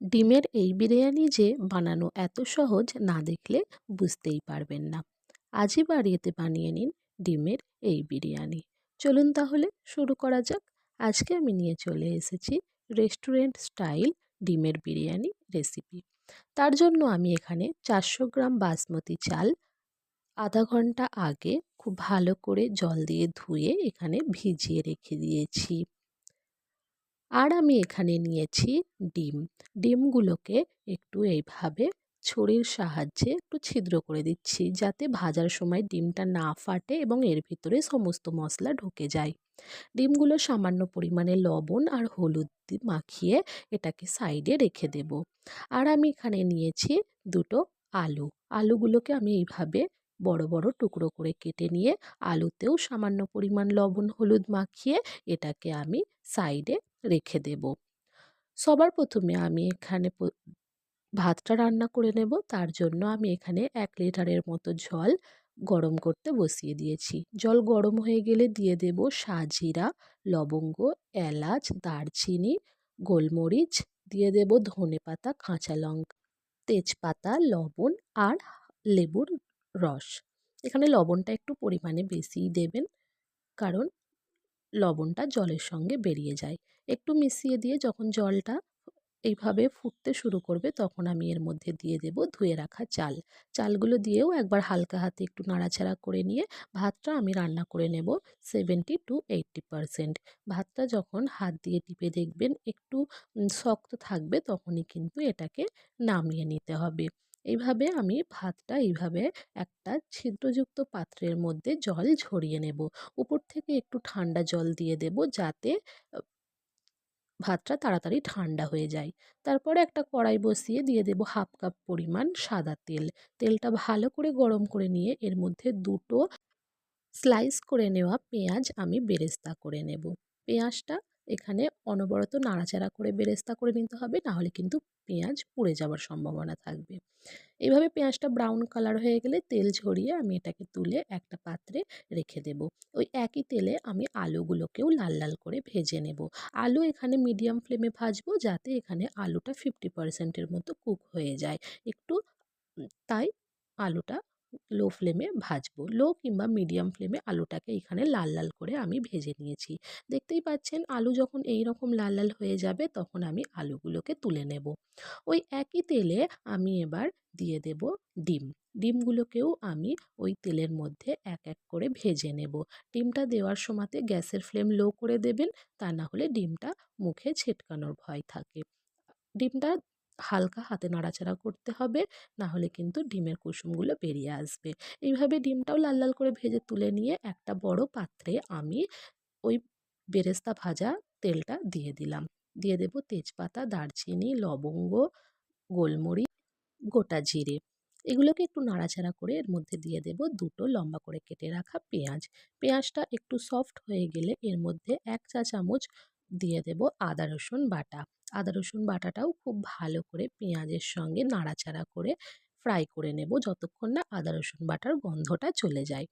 ডিমের এই বিরিয়ানি যে বানানো এত সহজ না দেখলে বুঝতেই পারবেন না। আজই বাড়িতে বানিয়ে নিন ডিমের এই বিরিয়ানি। চলুন তাহলে শুরু করা যাক। আজকে আমি নিয়ে চলে এসেছি রেস্টুরেন্ট স্টাইল ডিমের বিরিয়ানি রেসিপি। তার জন্য আমি এখানে চারশো গ্রাম বাসমতি চাল আধা ঘণ্টা আগে খুব ভালো করে জল দিয়ে ধুয়ে এখানে ভিজিয়ে রেখে দিয়েছি। আর আমি এখানে নিয়েছি ডিম। ডিমগুলোকে একটু এইভাবে ছুরির সাহায্যে একটু ছিদ্র করে দিচ্ছি যাতে ভাজার সময় ডিমটা না ফাটে এবং এর ভিতরে সমস্ত মশলা ঢুকে যায়। ডিমগুলো সামান্য পরিমাণে লবণ আর হলুদ মাখিয়ে এটাকে সাইডে রেখে দেব। আর আমি এখানে নিয়েছি দুটো আলু। আলুগুলোকে আমি এইভাবে বড় বড় টুকরো করে কেটে নিয়ে আলুতেও সামান্য পরিমাণ লবণ, হলুদ মাখিয়ে এটাকে আমি সাইডে রেখে দেব। সবার প্রথমে আমি এখানে ভাতটা রান্না করে নেব। তার জন্য আমি এখানে এক লিটারের মতো জল গরম করতে বসিয়ে দিয়েছি। জল গরম হয়ে গেলে দিয়ে দেব সাজিরা, লবঙ্গ, এলাচ, দারচিনি, গোলমরিচ, দিয়ে দেব ধনে পাতা কাঁচা লঙ্কা, তেজপাতা, লবণ আর লেবুর রস। এখানে লবণটা একটু পরিমাণে বেশিই দেবেন। কারণ লবণটা জলের সঙ্গে বেরিয়ে যায়। একটু মিশিয়ে দিয়ে যখন জলটা এইভাবে ফুটতে শুরু করবে তখন আমি এর মধ্যে দিয়ে দেব ধুয়ে রাখা চাল। চালগুলো দিয়েও একবার হালকা হাতে একটু নাড়াচাড়া করে নিয়ে ভাতটা আমি রান্না করে নেব সেভেন্টি টু এইট্টি পারসেন্ট। ভাতটা যখন হাত দিয়ে টিপে দেখবেন একটু শক্ত থাকবে তখনই কিন্তু এটাকে নামিয়ে নিতে হবে। এইভাবে আমি ভাতটা এইভাবে একটা ছিদ্রযুক্ত পাত্রের মধ্যে জল ঝরিয়ে নেব। উপর থেকে একটু ঠান্ডা জল দিয়ে দেব যাতে ভাতটা তাড়াতাড়ি ঠান্ডা হয়ে যায়। তারপরে একটা কড়াই বসিয়ে দিয়ে দেব হাফ কাপ পরিমাণ সাদা তেল। তেলটা ভালো করে গরম করে নিয়ে এর মধ্যে দুটো স্লাইস করে নেওয়া পেঁয়াজ আমি বেরেস্তা করে নেব। পেঁয়াজটা এখানে অনবরত নাড়াচাড়া করে, বেরেস্তা করে নিতে হবে। নাহলে কিন্তু পেঁয়াজ পুড়ে যাওয়ার সম্ভাবনা থাকবে। এইভাবে পেঁয়াজটা ব্রাউন কালার হয়ে গেলে তেল ঝরিয়ে আমি এটাকে তুলে একটা পাত্রে রেখে দেব। ওই একই তেলে আমি আলুগুলোকেও লাল লাল করে ভেজে নেব। আলু এখানে মিডিয়াম ফ্লেমে ভাজবো যাতে এখানে আলুটা ফিফটি পার্সেন্টের মতো কুক হয়ে যায়। একটু তাই আলুটা লো ফ্লেমে ভাজবো। লো কিংবা মিডিয়াম ফ্লেমে আলুটাকে এখানে লাল লাল করে আমি ভেজে নিয়েছি। দেখতেই পাচ্ছেন, আলু যখন এই রকম লাল লাল হয়ে যাবে তখন আমি আলুগুলোকে তুলে নেব। ওই একই তেলে আমি এবার দিয়ে দেব ডিম। ডিমগুলোকেও আমি ওই তেলের মধ্যে এক এক করে ভেজে নেব। ডিমটা দেওয়ার সময়তে গ্যাসের ফ্লেম লো করে দেবেন, তা না হলে ডিমটা মুখে ছেটকানোর ভয় থাকে। ডিমটা হালকা হাতে নাড়াচাড়া করতে হবে। না হলে কিন্তু ডিমের কুসুমগুলো বেরিয়ে আসবে। এইভাবে ডিমটাও লাল লাল করে ভেজে তুলে নিয়ে একটা বড় পাত্রে আমি ওই বেরেস্তা ভাজা তেলটা দিয়ে দিলাম। দিয়ে দেব তেজপাতা, দারচিনি, লবঙ্গ, গোলমরিচ, গোটা জিরে। এগুলোকে একটু নাড়াচাড়া করে এর মধ্যে দিয়ে দেব দুটো লম্বা করে কেটে রাখা পেঁয়াজ। পেঁয়াজটা একটু সফট হয়ে গেলে এর মধ্যে এক চা চামচ দিয়ে দেব আদা রসুন বাটা। আদা, রসুন বাটাটাও খুব ভালো করে পেঁয়াজের সঙ্গে নাড়াচাড়া করে ফ্রাই করে নেব যতক্ষণ না আদা, রসুন বাটার গন্ধটা চলে যায়।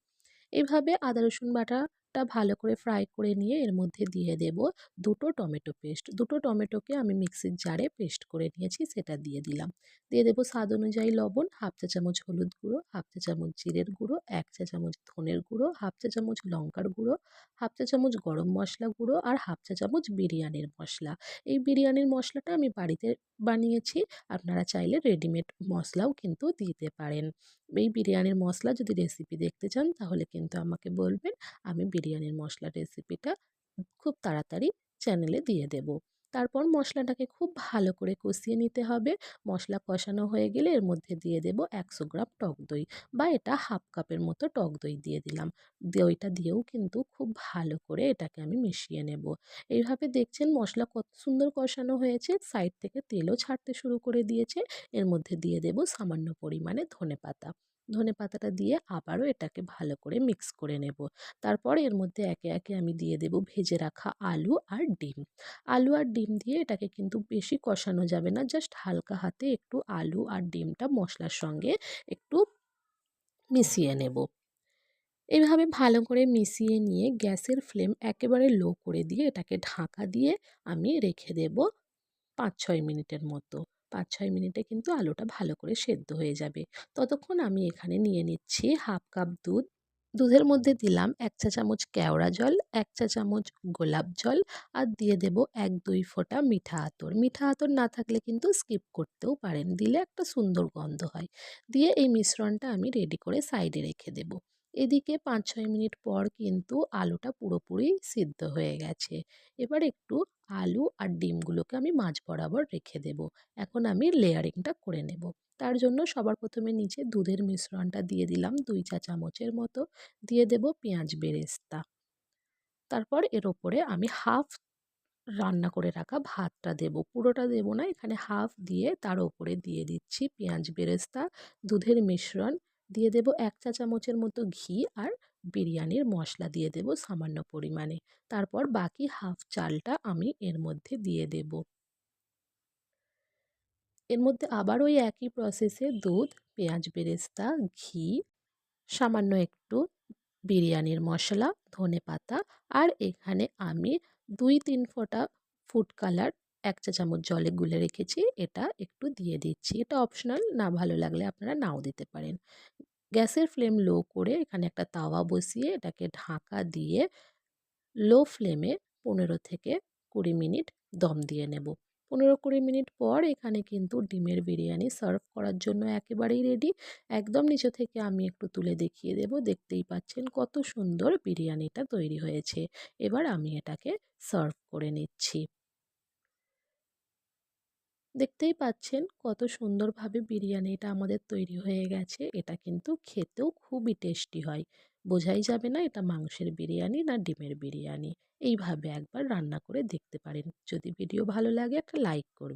এভাবে আদা, রসুন বাটা টমেটোটা ভালো করে ফ্রাই করে নিয়ে এর মধ্যে দিয়ে দেব দুটো টমেটো পেস্ট দুটো টমেটোকে আমি মিক্সির জারে পেস্ট করে নিয়েছি, সেটা দিয়ে দিলাম। দিয়ে দেবো স্বাদ অনুযায়ী লবণ, হাফ চা চামচ হলুদ গুঁড়ো, হাফ চা চামচ জিরের গুঁড়ো, এক চা চামচ ধনের গুঁড়ো, হাফ চা চামচ লঙ্কার গুঁড়ো, হাফ চা চামচ গরম মশলা গুঁড়ো আর হাফ চা চামচ বিরিয়ানির মশলা। এই বিরিয়ানির মশলাটা আমি বাড়িতে বানিয়েছি, আপনারা চাইলে রেডিমেড মশলাও কিন্তু দিতে পারেন। এই বিরিয়ানির মশলা যদি রেসিপি দেখতে চান, তাহলে কিন্তু আমাকে বলবেন, আমি বিরিয়ানির মশলা রেসিপিটা খুব তাড়াতাড়ি চ্যানেলে দিয়ে দেব। তারপর মশলাটাকে খুব ভালো করে কষিয়ে নিতে হবে। মশলা কষানো হয়ে গেলে এর মধ্যে দিয়ে দেব একশো গ্রাম টক দই বা এটা হাফ কাপের মতো টক দই দিয়ে দিলাম। দইটা দিয়েও কিন্তু খুব ভালো করে এটাকে আমি মিশিয়ে নেব। এইভাবে দেখছেন মশলা কত সুন্দর কষানো হয়েছে, সাইড থেকে তেলও ছাড়তে শুরু করে দিয়েছে। এর মধ্যে দিয়ে দেব সামান্য পরিমাণে ধনে পাতা ধনে পাতাটা দিয়ে আবারও এটাকে ভালো করে মিক্স করে নেব। তারপর এর মধ্যে একে একে আমি দিয়ে দেব ভেজে রাখা আলু আর ডিম। আলু আর ডিম দিয়ে এটাকে কিন্তু বেশি কষানো যাবে না, জাস্ট হালকা হাতে একটু আলু আর ডিমটা মশলার সঙ্গে একটু মিশিয়ে নেব। এইভাবে ভালো করে মিশিয়ে নিয়ে গ্যাসের ফ্লেম একেবারে লো করে দিয়ে এটাকে ঢাকা দিয়ে আমি রেখে দেব পাঁচ ছয় মিনিটের মতো। পাঁচ ছয় মিনিটে কিন্তু আলুটা ভালো করে সেদ্ধ হয়ে যাবে। ততক্ষণ আমি এখানে নিয়ে নিচ্ছি হাফ কাপ দুধ। দুধের মধ্যে দিলাম এক চা চামচ কেওড়া জল, এক চা চামচ গোলাপ জল আর দিয়ে দেব এক দুই ফোঁটা মিঠা আতর। মিঠা আতর না থাকলে কিন্তু স্কিপ করতেও পারেন, দিলে একটা সুন্দর গন্ধ হয়। দিয়ে এই মিশ্রণটা আমি রেডি করে সাইডে রেখে দেব। এদিকে পাঁচ ছয় মিনিট পর কিন্তু আলুটা পুরোপুরি সিদ্ধ হয়ে গেছে। এবার একটু আলু আর ডিমগুলোকে আমি মাঝ বরাবর রেখে দেব। এখন আমি লেয়ারিংটা করে নেব। তার জন্য সবার প্রথমে নিচে দুধের মিশ্রণটা দিয়ে দিলাম দুই চা চামচের মতো। দিয়ে দেব পেঁয়াজ বেরেস্তা। তারপর এর ওপরে আমি হাফ রান্না করে রাখা ভাতটা দেব। পুরোটা দেব না, এখানে হাফ দিয়ে তার ওপরে দিয়ে দিচ্ছি পেঁয়াজ বেরেস্তা, দুধের মিশ্রণ। দিয়ে দেব এক চা চামচের মতো ঘি আর বিরিয়ানির মশলা দিয়ে দেব সামান্য পরিমাণে। তারপর বাকি হাফ চালটা আমি এর মধ্যে দিয়ে দেব। এর মধ্যে আবার ওই একই প্রসেসে দুধ, পেঁয়াজ, বেরেস্তা, ঘি, সামান্য একটু বিরিয়ানির মশলা, ধনে পাতা আর এখানে আমি দুই তিন ফোঁটা ফুড কালার এক চা চামচ জলে গুলে রেখেছি, এটা একটু দিয়ে দিচ্ছি। এটা অপশনাল না, ভালো লাগলে আপনারা নাও দিতে পারেন। গ্যাসের ফ্লেম লো করে এখানে একটা তাওয়া বসিয়ে এটাকে ঢাকা দিয়ে লো ফ্লেমে পনেরো থেকে কুড়ি মিনিট দম দিয়ে নেব। পনেরো কুড়ি মিনিট পর এখানে কিন্তু ডিমের বিরিয়ানি সার্ভ করার জন্য একেবারেই রেডি। একদম নিচে থেকে আমি একটু তুলে দেখিয়ে দেব। দেখতেই পাচ্ছেন কত সুন্দর বিরিয়ানিটা তৈরি হয়েছে। এবার আমি এটাকে সার্ভ করে নিচ্ছি। দেখতেই পাচ্ছেন কত সুন্দরভাবে বিরিয়ানিটা আমাদের তৈরি হয়ে গেছে। এটা কিন্তু খেতেও খুবই টেস্টি হয়। বোঝাই যাবে না এটা মাংসের বিরিয়ানি না ডিমের বিরিয়ানি। এইভাবে একবার রান্না করে দেখতে পারেন। যদি ভিডিও ভালো লাগে একটা লাইক করবে